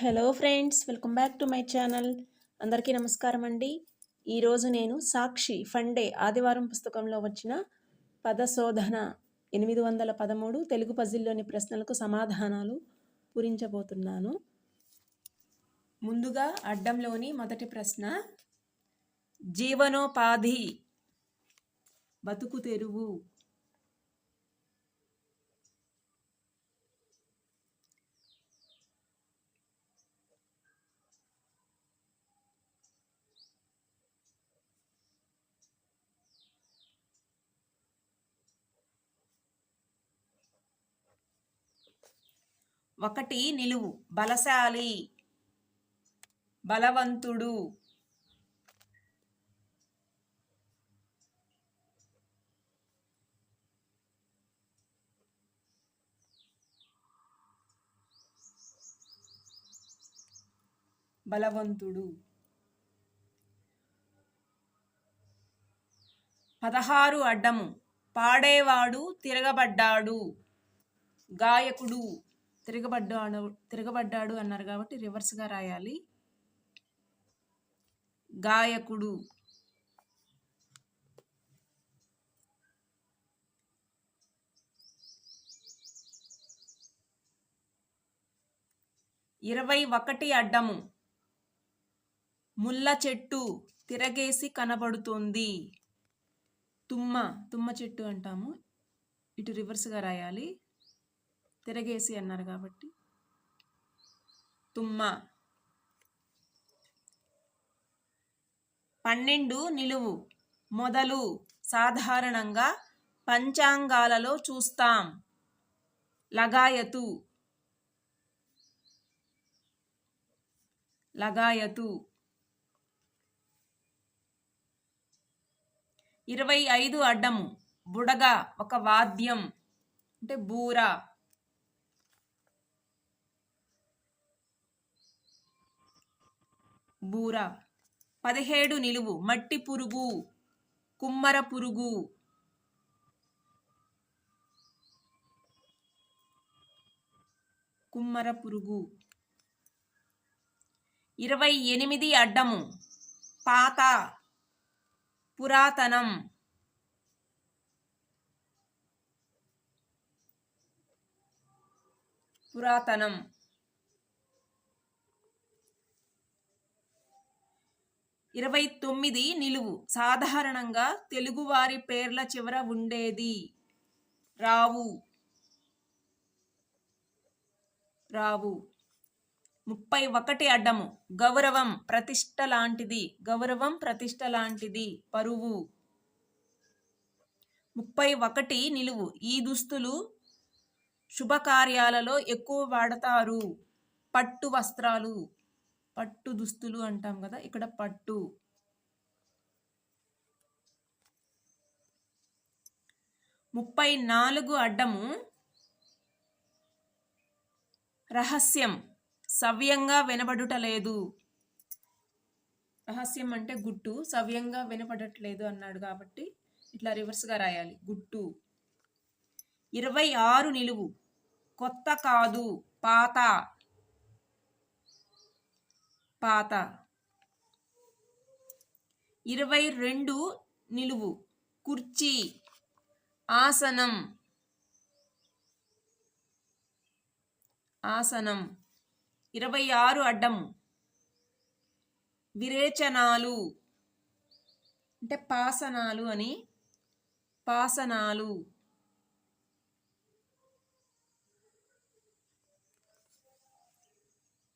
Hello friends welcome back to my channel. అందరికీ నమస్కారం అండి. ఈరోజు నేను సాక్షి ఫండే ఆదివారం పుస్తకంలో వచ్చిన పదశోధన ఎనిమిది వందల పదమూడు తెలుగు పజిల్లోని ప్రశ్నలకు సమాధానాలు పూరించబోతున్నాను. ముందుగా అడ్డంలోని మొదటి ప్రశ్న జీవనోపాధి బతుకు తెరువు. ఒకటి నిలువు. బలశాలి. బలవంతుడు. బలవంతుడు. పదహారు అడ్డము. పాడేవాడు తిరగబడ్డాడు. గాయకుడు. తిరగబడ్డాడు తిరగబడ్డాడు అన్నారు కాబట్టి రివర్స్గా రాయాలి. గాయకుడు. ఇరవై ఒకటి అడ్డము. ముల్ల చెట్టు తిరగేసి కనబడుతుంది. తుమ్మ తుమ్మ చెట్టు అంటాము. ఇటు రివర్స్గా రాయాలి. తిరగేసి అన్నారు కాబట్టి. తుమ్మ. పన్నెండు నిలువు. మొదలు సాధారణంగా పంచాంగాలలో చూస్తాం. లగాయతు. లగాయతు. ఇరవై ఐదు అడ్డము. బుడగ ఒక వాద్యం. అంటే బూర. బూర. పదిహేడు నిలువు. మట్టి పురుగు. కుమ్మర పురుగు. కుమ్మర పురుగు. ఇరవై ఎనిమిది అడ్డము. పాత. పురాతనం. పురాతనం. ఇరవై తొమ్మిది నిలువు. సాధారణంగా తెలుగువారి పేర్ల చివర ఉండేది. రావు. రావు. ముప్పై ఒకటి అడ్డము. గౌరవం ప్రతిష్ట లాంటిది. గౌరవం ప్రతిష్ట లాంటిది. పరువు. ముప్పై ఒకటి నిలువు. ఈ దుస్తులు శుభకార్యాలలో ఎక్కువ వాడతారు. పట్టు వస్త్రాలు. పట్టు దుస్తులు అంటాం కదా ఇక్కడ పట్టు. ముప్పై నాలుగు అడ్డము. రహస్యం. సవ్యంగా వినబడుటలేదు రహస్యం అంటే గుట్టు సవ్యంగా వినపడట్లేదు అన్నాడు కాబట్టి ఇట్లా రివర్స్గా రాయాలి. గుట్టు. ఇరవై ఆరు నిలువు. కొత్త కాదు పాత. పాత. ఇరవై రెండు నిలువు. కుర్చీ. ఆసనం. ఆసనం. ఇరవై ఆరు అడ్డం. విరేచనాలు. అంటే పాసనాలు అని. పాసనాలు.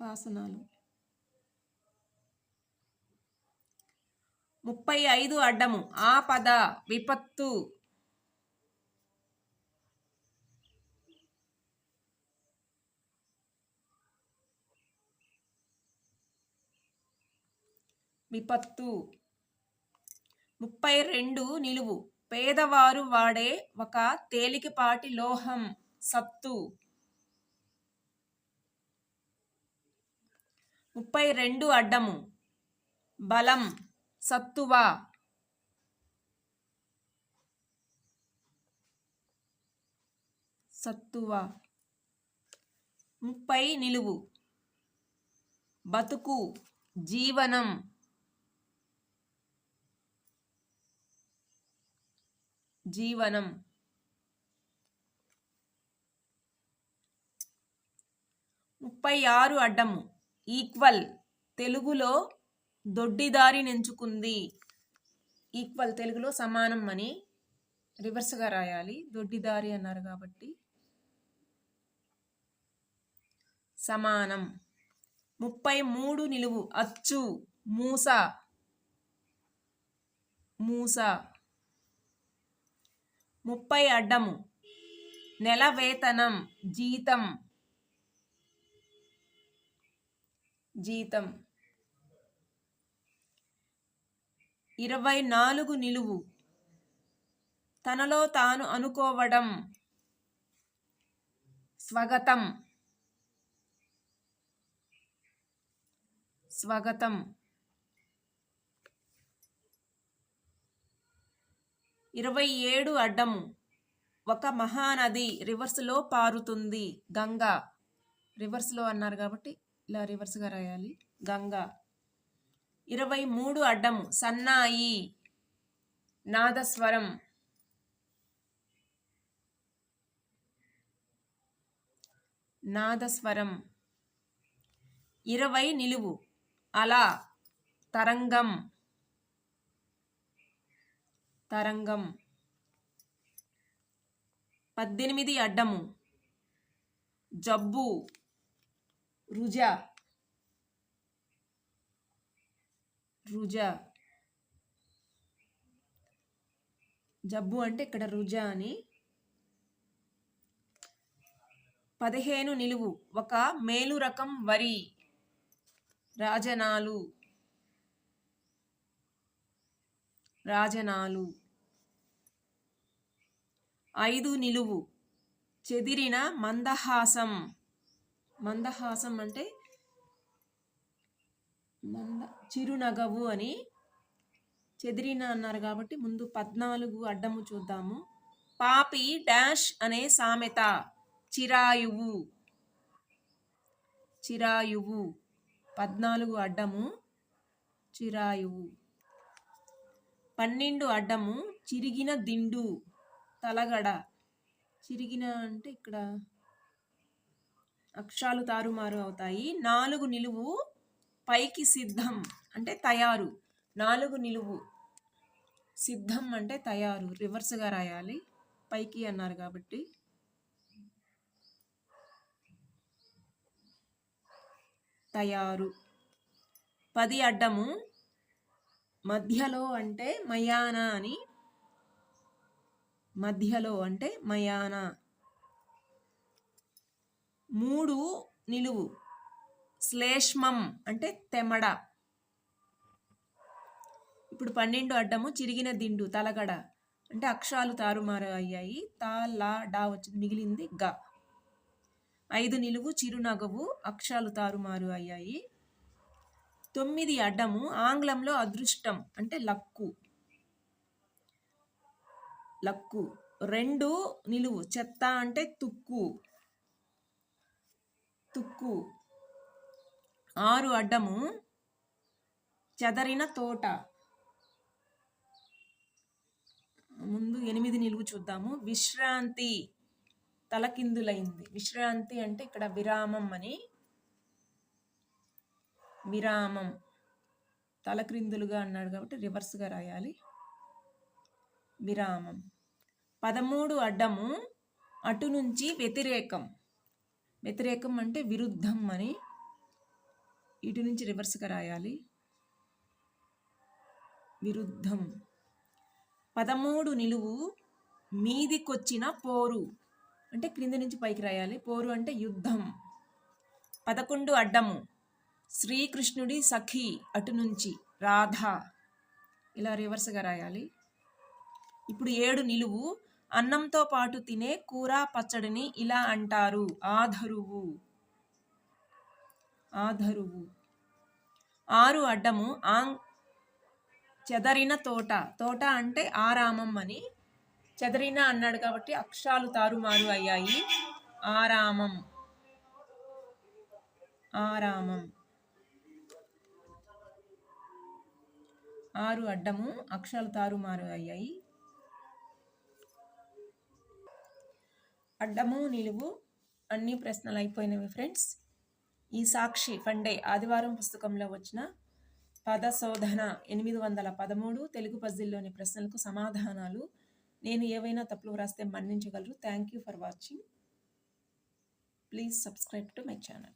పాసనాలు. ముప్పై ఐదు అడ్డము. ఆపద విపత్తు. విపత్తు. ముప్పై రెండు నిలువు. పేదవారు వాడే ఒక తేలికపాటి లోహం సత్తు. ముప్పై రెండు అడ్డము. బలం. సత్తువ? సత్తువ? ముప్పై నిలువు. బతుకు జీవనం. జీవనం. ముప్పై ఆరు అడ్డము. ఈక్వల్. తెలుగులో దొడ్డిదారి నెంచుకుంది. ఈక్వల్ తెలుగులో సమానం అని రివర్స్గా రాయాలి. దొడ్డిదారి అన్నారు కాబట్టి. సమానం. ముప్పై మూడు నిలువు. అచ్చు. మూస. మూస. ముప్పై అడ్డము. నెల వేతనం జీతం. జీతం. ఇరవై నాలుగు నిలువు. తనలో తాను అనుకోవడం స్వగతం. స్వగతం. ఇరవై ఏడు అడ్డము. ఒక మహానది రివర్స్లో పారుతుంది. గంగా. రివర్స్లో అన్నారు కాబట్టి ఇలా రివర్స్గా రాయాలి. గంగా. ఇరవై మూడు అడ్డము సన్నాయి నాదస్వరం. నాదస్వరం. ఇరవై నిలువు అలా తరంగం. తరంగం. పద్దెనిమిది అడ్డము జబ్బు రుజ. రుజ. జబ్బు అంటే ఇక్కడ రుజ అని. పదిహేను నిలువు. ఒక మేలు రకం వరి. రాజనాలు. రాజనాలు. ఐదు నిలువు. చెదిరిన మందహాసం. మందహాసం అంటే మంద చిరునగవు అని చెదిరిన అన్నారు కాబట్టి ముందు పద్నాలుగు అడ్డము చూద్దాము. పాపి డాష్ అనే సామెత. చిరాయువు. చిరాయువు. పద్నాలుగు అడ్డము. చిరాయువు. పన్నెండు అడ్డము. చిరిగిన దిండు. తలగడ. చిరిగిన అంటే ఇక్కడ అక్షరాలు తారుమారు అవుతాయి. నాలుగు నిలువు పైకి సిద్ధం అంటే తయారు. నాలుగు నిలువు. సిద్ధం అంటే తయారు. రివర్స్గా రాయాలి. పైకి అన్నారు కాబట్టి. తయారు. పది అడ్డము. మధ్యలో అంటే మయాన అని. మధ్యలో అంటే మయాన. మూడు నిలువు. శ్లేష్మం అంటే తెమడ. ఇప్పుడు పన్నెండు అడ్డము చిరిగిన దిండు తలగడ. అంటే అక్షరాలు తారుమారు అయ్యాయి తా లా డా వచ్చి మిగిలింది గ. ఐదు నిలువు చిరునగవు అక్షరాలు తారుమారు అయ్యాయి తొమ్మిది అడ్డము ఆంగ్లంలో అదృష్టం అంటే లక్కు. లక్కు. రెండు నిలువు చెత్త అంటే తుక్కు. తుక్కు. ఆరు అడ్డము చెదరిన తోట. ముందు ఎనిమిది నిలువు చూద్దాము. విశ్రాంతి తలకిందులైంది. విశ్రాంతి అంటే ఇక్కడ విరామం అని. విరామం. తలక్రిందులుగా అన్నాడు కాబట్టి రివర్స్గా రాయాలి. విరామం. పదమూడు అడ్డము అటు నుంచి వ్యతిరేకం. వ్యతిరేకం అంటే విరుద్ధం అని. ఇటు నుంచి రివర్స్గా రాయాలి. విరుద్ధం. పదమూడు నిలువు మీదికొచ్చిన పోరు. అంటే క్రింది నుంచి పైకి రాయాలి. పోరు అంటే యుద్ధం. పదకొండు అడ్డము. శ్రీకృష్ణుడి సఖి అటు నుంచి రాధ. ఇలా రివర్స్గా రాయాలి. ఇప్పుడు ఏడు నిలువు. అన్నంతో పాటు తినే కూర పచ్చడిని ఇలా అంటారు. ఆధరువు. ఆధరువు. ఆరు అడ్డము ఆంగ్ చెదరిన తోట. తోట అంటే ఆరామం అని చెదరిన అన్నాడు కాబట్టి అక్షరాలు తారుమారు అయ్యాయి. ఆరామం. ఆరామం. ఆరు అడ్డము అక్షరాలు తారుమారు అయ్యాయి. అడ్డము నిలువు అన్ని ప్రశ్నలు అయిపోయినవి ఫ్రెండ్స్ ఈ సాక్షి ఫండే ఆదివారం పుస్తకంలో వచ్చిన పద శోధన ఎనిమిది వందల పదమూడు తెలుగు పజిల్లోని ప్రశ్నలకు సమాధానాలు. నేను ఏవైనా తప్పులు వ్రాస్తే మన్నించగలరు. Thank you for watching please subscribe to my channel